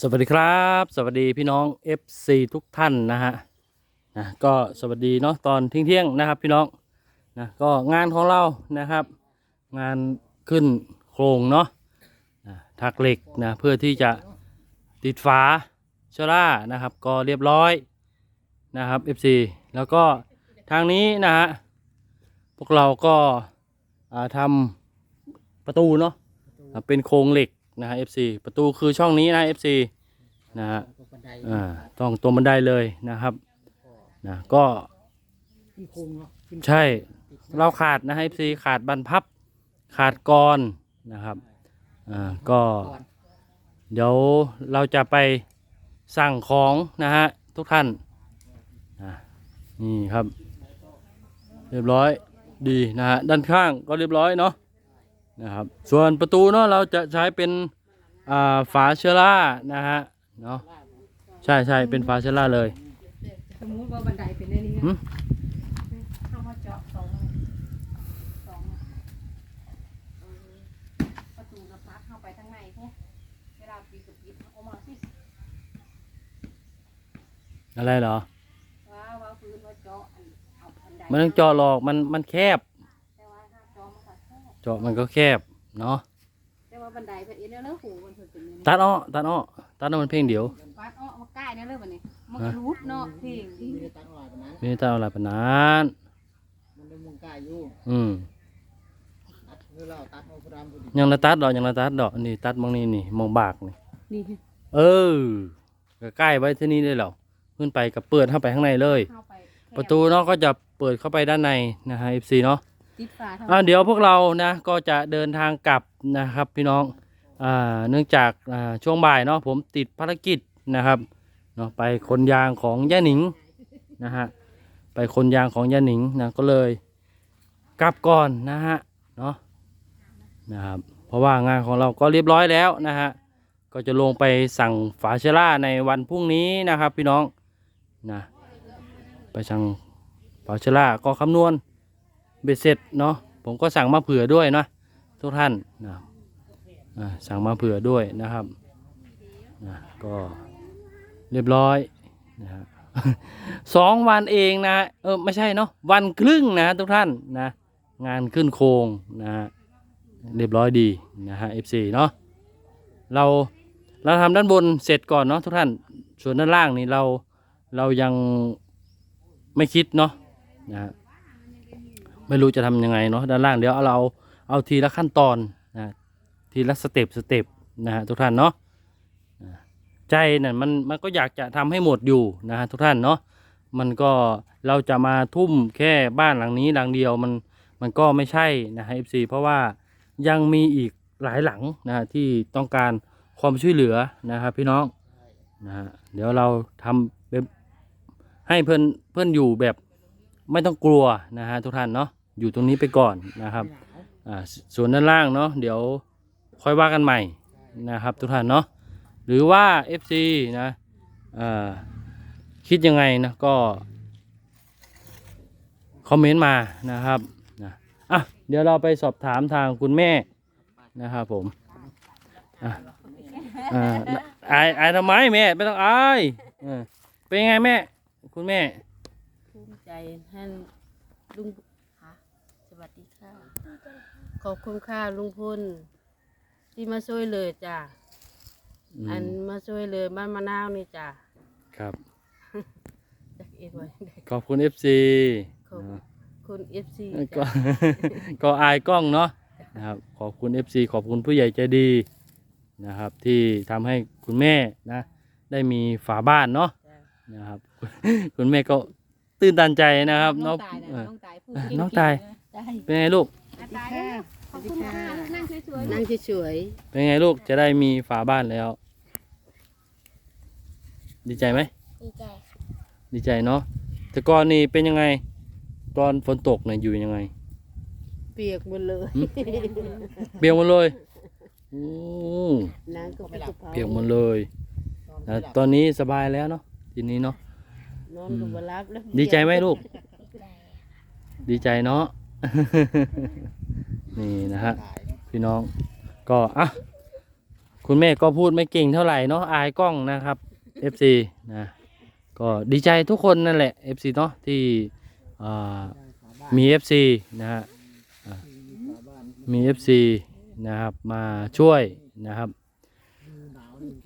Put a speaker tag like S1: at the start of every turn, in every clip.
S1: สวัสดีครับ สวัสดีพี่น้อง FC ทุกท่านนะฮะนะก็สวัสดีเนาะตอนเที่ยงๆนะครับ พี่น้องนะก็งานของเรานะครับ งานขึ้นโครงเนาะนะทักเหล็กนะเพื่อที่จะติดฝาเชอร่านะครับ ก็เรียบร้อยนะครับ FC แล้วก็ทางนี้นะฮะพวกเราก็ทำประตูเนาะเป็นโครงเหล็ก นะฮะ FC ประตูคือช่องนี้นะ FC นะฮะ
S2: ตกบันได
S1: อ่าต้องตรงบันไดเลยนะครับนะก็
S2: ขึ้นโค้งเนาะขึ้น
S1: ใช่เราขาดนะฮะ FC ขาดบรรพับขาดกรนะครับอ่าก็
S2: ก่อน
S1: เดี๋ยวเราจะไปสั่งของนะฮะทุกท่านอะนี่ครับ เรียบร้อยดีนะฮะด้านข้างก็เรียบร้อยเนาะนะครับส่วนประตูเนาะเราจะใช้เป็น อ่าฝาเชอร่านะฮะเนาะใช่ใช่เป็นฝาเชอร่าเลย
S3: สมมติว่าบันไดเป็นได้นี่
S1: หืม
S3: เข้ามาเจาะสองสองเออประตูกระพักเข้าไปทางในพวกเวลาปีกับปีเอามาที่
S1: อะไรเหรอ
S3: ว้าว่าพื้นว่าเจาะอันเอาบันได
S1: ไมันต้องเจาะหรอกมันมันแคบ
S3: แต่ว่าถ้าเจาะมันก็แค่
S1: เจาะมันก็แคบเนาะ
S3: แต่ว่า บันไดเป็นเอ็นแล้วหูมันเพิ่นเป็นอย่างนี้
S1: ตัดอ้อตัดอ้อตัดอ้อมันเพ่งเดียว
S3: ปัดอ้อมาใกล้เนี่ยเลยบัดนี้มันก็รูดเนาะเพลงที่
S2: ไม่ได้ตั้งหลายปานนั้น
S1: ไมได้ตัดเอาอะไรปานนั้น
S2: มันได้มุงกายอยู่
S1: อืม
S2: ตัดเมื่อเราตัดเอาพรามพอดี
S1: ยังละตัดดอกยังละตัดดอกนี่ตัดมองนี่นี่มองบากนี่
S3: นี่
S1: เออก็ใกล้ไว้ที่นี่ได้แล้วขึ้นไปกับเปิดเข้าไปข้างในเลย
S3: เข้าไปแค่
S1: ประตูเนาะก็จะเปิดเข้าไปด้านในนะฮะ FC เนาะ
S3: ติดฝาเท่า
S1: อ่าเดี๋ยวพวกเรานะก็จะเดินทางกลับนะครับ พี่น้องอ่าเนื่องจากอ่าช่วงบ่ายเนาะผมติดภารกิจนะครับเนาะไปคนยางของย่าหนิงนะฮะไปคนยางของย่าหนิงนะก็เลยกลับก่อนนะฮะเนาะนะครับเพราะว่างานของเราก็เรียบร้อยแล้วนะฮะก็จะลงไปสั่งฝาเชล่าในวันพรุ่งนี้นะครับ พี่น้องนะไปสั่งฝาเชล่าก็คำนวณ เบ็ดเสร็จเนาะผมก็สั่งมาเผื่อด้วยนะทุกท่านนะสั่งมาเผื่อด้วยนะครับนะก็เรียบร้อยนะฮะสองวันเองนะเออไม่ใช่เนาะวันครึ่งนะทุกท่านนะงานขึ้นโครงนะฮะเรียบร้อยดีนะฮะ FC เนาะเราเราทำด้านบนเสร็จก่อนเนาะทุกท่านส่วนด้านล่างนี่เราเรายังไม่คิดเนาะนะ ไม่รู้จะทำยังไงเนาะด้านล่างเดี๋ยวเอาเราเอาทีละขั้นตอนนะทีละสเต็ปสเต็ปนะฮะทุกท่านเนาะใจนี่ยมันมันก็อยากจะทำให้หมดอยู่นะฮะทุกท่านเนาะมันก็เราจะมาทุ่มแค่บ้านหลังนี้หลังเดียวมันมันก็ไม่ใช่นะฮะ FC เพราะว่ายังมีอีกหลายหลังนะฮะที่ต้องการความช่วยเหลือนะครับพี่น้องนะฮะเดี๋ยวเราทำแบบให้เพื่อนเพื่อนอยู่แบบไม่ต้องกลัวนะฮะทุกท่านเนาะ อยู่ตรงนี้ไปก่อนนะครับอ่าสส่วนด้านล่างเนาะเดี๋ยวค่อยว่ากันใหม่นะครับ ทุกท่านเนาะหรือว่า FC นะอ่าคิดยังไงนะก็คอมเมนต์มานะครับนะอะเดี๋ยวเราไปสอบถามทางคุณแม่นะครับผมอะอ่าอายอายทำไมแม่ไม่ต้องอายเออเป็นยังไงแม่ คุณแม่
S3: ภูมิใจท่านลุงค่ะสวัสดีค่ะ ขอบคุณค่ะลุงพลที่มาช่วยเลยจ้ะ
S1: อืม
S3: อันมาช่วยเลยบ้านมะนาวนี่จ้ะ
S1: ครับ
S3: จากเอ็ดไว้ได้
S1: ขอบคุณ FC
S3: ขอบคุณเอฟซี
S1: ก็ ก็อายกล้องเนาะนะครับขอบคุณ FC ขอบคุณผู้ใหญ่ใจดีนะครับ ที่ทำให้คุณแม่นะ ได้มีฝาบ้านเนาะนะครับ คุณแม่ก็ตื่นตันใจนะครับ
S3: น้อง
S1: เนาะ
S3: ตายนะ
S1: เออ
S3: น้องตายพูด
S1: อะ
S3: เก่งๆ
S1: น้องตาย
S3: ได้
S1: เป็นไงลูก
S3: อะตายแล้วข อบคุณค่ะนั่งสวยๆ
S4: นั่งเฉย
S1: เป็นไงลูกจะได้มีฝาบ้านแล้ว ดีใจไหม
S4: ดีใจ
S1: ดีใจเนาะแต่ก่อนนี่เป็นยังไงตอนฝนตกเนี่ยอยู่ยังไง
S4: ๆเปียกหมดเลย
S1: เปียกหมดเลยโอ้
S4: น้ำก็ไปกระเพรา
S1: เปียกหมดเลยนะตอนนี้สบายแล้วเนาะทีนี้เนาะ
S4: นอนก็บ่รับแล้ว
S1: ดีใจไหมลูก ดีใจเนาะ นี่นะฮะพี่น้องก็อะคุณแม่ก็พูดไม่เก่งเท่าไหร่เนาะอายกล้องนะครับ FC นะก็ดีใจทุกคนนั่นแหละ FC เนาะที่มี FC นะฮะมี FC นะครับมาช่วยนะครับ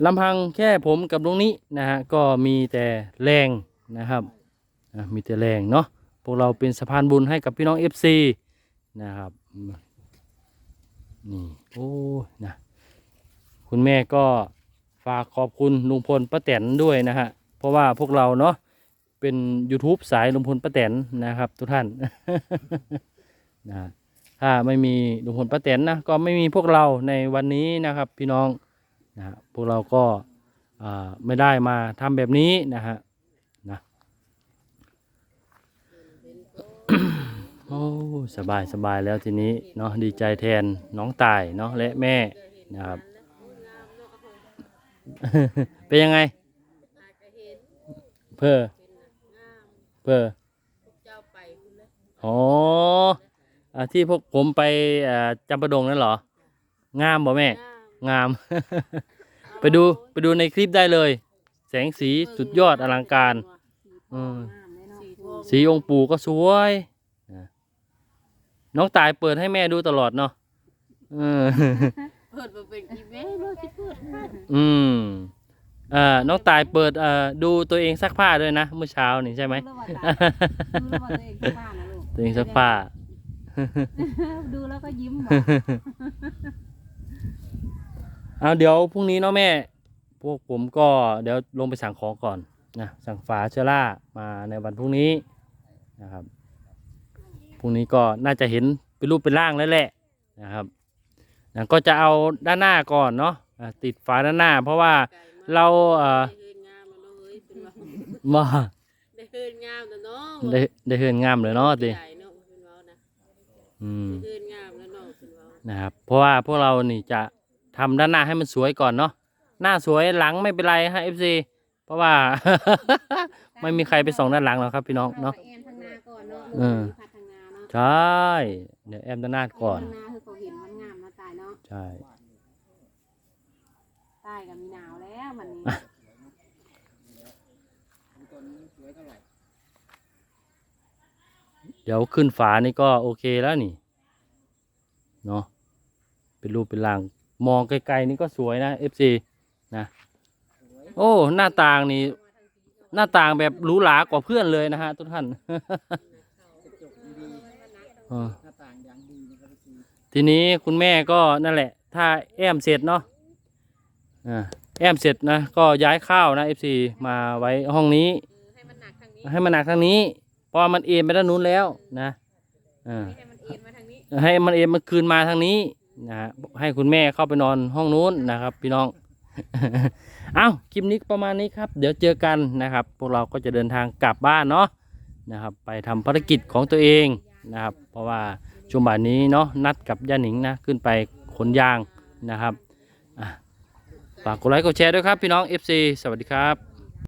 S1: ลำพังแค่ผมกับลุงนี้นะฮะก็มีแต่แรงนะครับมีแต่แรงเนาะพวกเราเป็นสะพานบุญให้กับพี่น้อง FC นะครับ นี่โอ้นะคุณแม่ก็ฝากขอบคุณลุงพลป้าแตนด้วยนะฮะเพราะว่าพวกเราเนาะเป็น YouTube สายลุงพลป้าแตนนะครับ ทุกท่านนะถ้าไม่มีลุงพลป้าแตนนะก็ไม่มีพวกเราในวันนี้นะครับ พี่น้องนะพวกเราก็ไม่ได้มาทำแบบนี้นะฮะ โอ้ สบายสบายแล้วทีนี้เนาะดีใจแทนน้องตายเนาะและแม่นะครับ เป็นยังไง เพื่อเพื่อ
S4: เจ้าไปคุณเลย
S1: อ๋ออ่าที่พวกผมไปอ่าจำปะดงนั่นเหรอ งามบ่แม่ งาม ไปดูไปดูในคลิปได้เลย แสงสีสุดยอดอลังการอืม
S3: สีทอง
S1: สีองค์ปู่ก็สวยนะ น้องตายเปิดให้แม่ดูตลอดเนาะเออ
S4: เปิดมาเป็นอีเมลเลยที่เปิดให้
S1: อืมเอ่อน้องตายเปิดเอ่อดูตัวเองซักผ้าด้วยนะเมื่อเช้านี่ใช่ไหม
S3: ดูแล้วว่าตาดูแล้วว่าตัวเองผ้านะลูก
S1: ตัวเองซักผ้า
S3: ดูแล้วก็ยิ้มบอก
S1: เอาเดี๋ยวพรุ่งนี้เนาะแม่ พวกผมก็เดี๋ยวลงไปสั่งของก่อนนะสั่งฝาเชอร่ามาในวันพรุ่งนี้นะครับ พรุ่งนี้ก็น่าจะเห็นเป็นรูปเป็นร่างแล้วแหละนะครับนะก็จะเอาด้านหน้าก่อนเนาะอะติดฝาด้านหน้า เพราะว่าเราเอ่อ
S4: ได้เฮือนงามแล้วเนาะเฮ้ยเป็นว่า
S1: ว่า
S4: ได้เฮือนงามแล้วเนาะ
S1: ได้ได้เฮือนงามเลยเนาะติ
S4: ใหญ่เนาะเป็นว่านะ
S1: อืม
S4: ได้เฮือนงามแล้วเนาะเป็นว่า
S1: นะครับเพราะว่าพวกเรานี่จะทำด้านหน้าให้มันสวยก่อนเนาะหน้าสวยหลังไม่เป็นไรฮะ FC เพราะว่า ไม่มีใครไปส่องด้านหลังหรอกครับพี่น้องเนาะ
S3: เอ็นทางหน้าก่อนเนาะ
S1: เออ
S3: พัด
S1: ใช่เดี๋ยวแอมด้านหน้าก่อน
S3: ทางหน้าคือเขาเห็นมันงามมาตายเนาะ
S1: ใช่
S3: ใต้กับมีหนาวแล้ววันนี้
S2: ตัวนี้สวยเท่าไหร่
S1: เดี๋ยวขึ้นฝานี่ก็โอเคแล้วนี่ เนาะเป็นรูปเป็นร่าง มองไกลๆนี่ก็สวยนะ FC นะ
S2: สวย
S1: โอ้ หน้าต่างนี่ หน้าต่างแบบหรูหรากว่าเพื่อนเลยนะฮะทุกท่าน
S2: กระจกดี
S1: เออ
S2: ๆ หน้าต่างอย่างดีนะครับพี่
S1: ทีนี้คุณแม่ก็นั่นแหละ ถ้าแอมเสร็จเนาะอ่าแอมเสร็จนะก็ย้ายข้าวนะ FC มาไว้ห้องนี้
S3: ให้มันหนักทางนี้
S1: ให้มันหนักทางนี้เพราะว่ามันเอ็นไปด้านนู้นแล้วนะอ่า
S3: ให้มันเอ็นมาทางนี้
S1: ให้มันเอ็นมันคืนมาทางนี้นะฮะให้คุณแม่เข้าไปนอนห้องนู้นนะครับ พี่น้องเอ้าคลิปนี้ประมาณนี้ครับ เดี๋ยวเจอกันนะครับ พวกเราก็จะเดินทางกลับบ้านเนาะนะครับ ไปทำภารกิจของตัวเอง นะครับ เพราะว่าช่วงบ่ายนี้เนาะนัดกับย่าหนิงนะขึ้นไปขนยางนะครับฝากกดไลค์กดแชร์ด้วยครับพี่น้อง FC สวัสดีครับ